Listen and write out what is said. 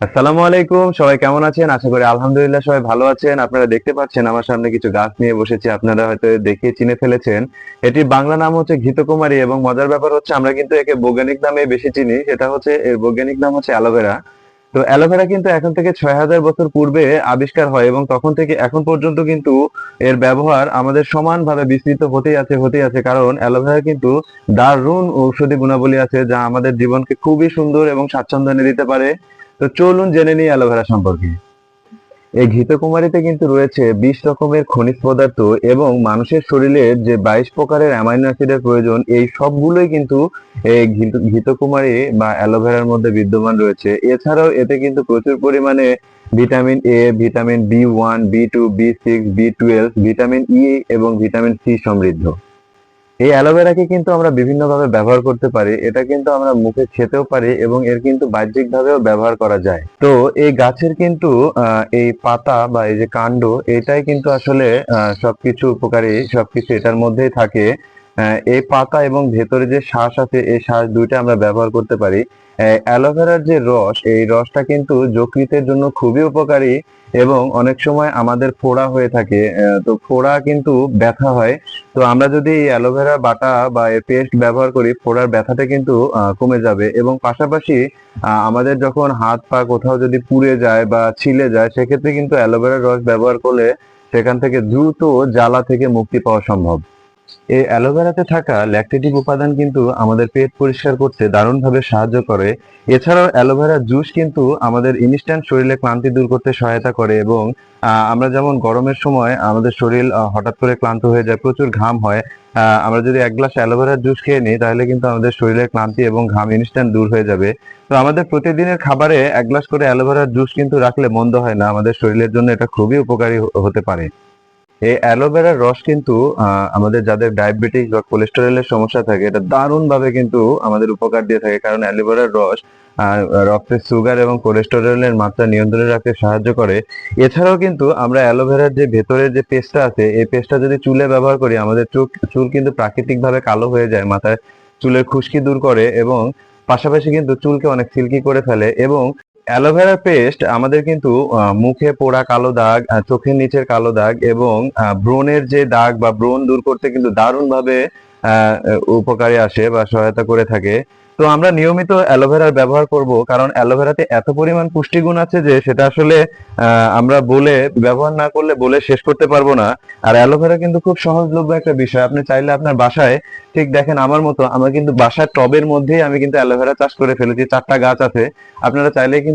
আসসালামু আলাইকুম, সবাই কেমন আছেন? আশা করি আলহামদুলিল্লাহ সবাই ভালো আছেন। আপনারা দেখতে পাচ্ছেন, আমার সামনে কিছু গাছ নিয়ে বসেছি, আপনারা হয়তো দেখে চিনে ফেলেছেন। এটির বাংলা নাম হচ্ছে ঘৃতকুমারী এবং মজার ব্যাপার হচ্ছে আমরা কিন্তু একে বৈজ্ঞানিক নামে বেশি চিনি, সেটা হচ্ছে, এর বৈজ্ঞানিক নাম হচ্ছে অ্যালোভেরা। তো অ্যালোভেরা কিন্তু এখন থেকে ছয় হাজার বছর পূর্বে আবিষ্কার হয় এবং তখন থেকে এখন পর্যন্ত কিন্তু এর ব্যবহার আমাদের সমানভাবে বিস্তৃত হতেই আছে হতেই আছে। কারণ অ্যালোভেরা কিন্তু দারুণ ঔষধি গুণাবলী আছে, যা আমাদের জীবনকে খুবই সুন্দর এবং স্বাচ্ছন্দ্য দিতে পারে। তো চলুন জেনে নিই অ্যালোভেরা সম্পর্কে। এই ঘৃতকুমারীতে কিন্তু রয়েছে বিশ রকমের খনিজ পদার্থ এবং মানুষের শরীরের যে বাইশ প্রকারের অ্যামাইনো অ্যাসিডের প্রয়োজন, এই সবগুলোই কিন্তু এই ঘৃত- ঘৃতকুমারী বা অ্যালোভেরার মধ্যে বিদ্যমান রয়েছে। এছাড়াও এতে কিন্তু প্রচুর পরিমাণে vitamin A vitamin B one B two B six B twelve vitamin E এবং ভিটামিন সি সমৃদ্ধ। এই অ্যালোভেরাকে কিন্তু আমরা বিভিন্নভাবে ব্যবহার করতে পারি, এটা কিন্তু আমরা মুখে খেতেও পারি এবং এর কিন্তু বাহ্যিকভাবেও ব্যবহার করা যায়। তো এই গাছের কিন্তু এই পাতা বা এই যে কাণ্ড, এটাই কিন্তু আসলে সবকিছু উপকারী, সবকিছু এটার মধ্যেই থাকে। এই পাতা এবং ভেতরে যে শ্বাস আছে, এই শ্বাস দুইটা আমরা ব্যবহার করতে পারি। অ্যালোভেরার যে রস, এই রসটা কিন্তু যকৃতের জন্য খুবই উপকারী এবং অনেক সময় আমাদের ফোড়া হয়ে থাকে। তো ফোড়া কিন্তু ব্যথা হয়। তো আমরা যদি এই অ্যালোভেরা বাটা বা পেস্ট ব্যবহার করি, ফোড়ার ব্যথাটা কিন্তু কমে যাবে এবং পাশাপাশি আমাদের যখন হাত পা কোথাও যদি পুড়ে যায় বা ছিলে যায়, সেক্ষেত্রে কিন্তু অ্যালোভেরার রস ব্যবহার করলে সেখান থেকে দ্রুত জ্বালা থেকে মুক্তি পাওয়া সম্ভব। এই অ্যালোভেরাতে থাকা ল্যাকটেটিভ উপাদান কিন্তু আমাদের পেট পরিষ্কার করতে দারুণভাবে সাহায্য করে। এছাড়াও অ্যালোভেরা জুস কিন্তু আমাদের ইনস্ট্যান্ট শরীরে ক্লান্তি দূর করতে সহায়তা করে এবং আমরা যেমন গরমের সময় আমাদের শরীর হঠাৎ করে ক্লান্ত হয়ে যায়, প্রচুর ঘাম হয় আমরা যদি এক গ্লাস অ্যালোভেরার জুস খেয়ে নিই তাহলে কিন্তু আমাদের শরীরের ক্লান্তি এবং ঘাম ইনস্ট্যান্ট দূর হয়ে যাবে। তো আমাদের প্রতিদিনের খাবারে এক গ্লাস করে অ্যালোভেরার জুস কিন্তু রাখলে মন্দ হয় না, আমাদের শরীরের জন্য এটা খুবই উপকারী হতে পারে। এই অ্যালোভেরার রস কিন্তু আমাদের যাদের ডায়াবেটিস বা কোলেস্টেরলের সমস্যা থাকে এটা দারুণ ভাবে কিন্তু আমাদের উপকার দিয়ে থাকে। কারণ অ্যালোভেরার রস আহ, রক্তের সুগার এবং কোলেস্টেরলের মাত্রা নিয়ন্ত্রণে রাখতে সাহায্য করে। এছাড়াও কিন্তু আমরা অ্যালোভেরার যে ভেতরের যে পেস্টটা আছে এই পেস্টটা যদি চুলে ব্যবহার করি আমাদের চুল চুল কিন্তু প্রাকৃতিক ভাবে কালো হয়ে যায় মাথায় চুলের খুশকি দূর করে এবং পাশাপাশি কিন্তু চুলকে অনেক সিল্কি করে ফেলে এবং অ্যালোভেরার পেস্ট আমাদের কিন্তু মুখে পোড়া কালো দাগ চোখের নিচের কালো দাগ এবং ব্রণের যে দাগ বা ব্রণ দূর করতে কিন্তু দারুণভাবে উপকারী আসে বা সহায়তা করে থাকে। তো আমরা নিয়মিত অ্যালোভেরার ব্যবহার করব কারণ অ্যালোভেরাতে এত পরিমাণ পুষ্টিগুণ আছে যে সেটা আসলে আমরা বলে, ব্যবহার না করলে বলে শেষ করতে পারব না। আর অ্যালোভেরা কিন্তু খুব সহজলভ্য একটা বিষয়। আপনি চাইলে আপনার বাসায়, ঠিক দেখেন আমার মতো, আমার কিন্তু বাসার টবের মধ্যেই আমি কিন্তু অ্যালোভেরা চাষ করে ফেলেছি, চারটা গাছ আছে। আপনারা চাইলে কিন্তু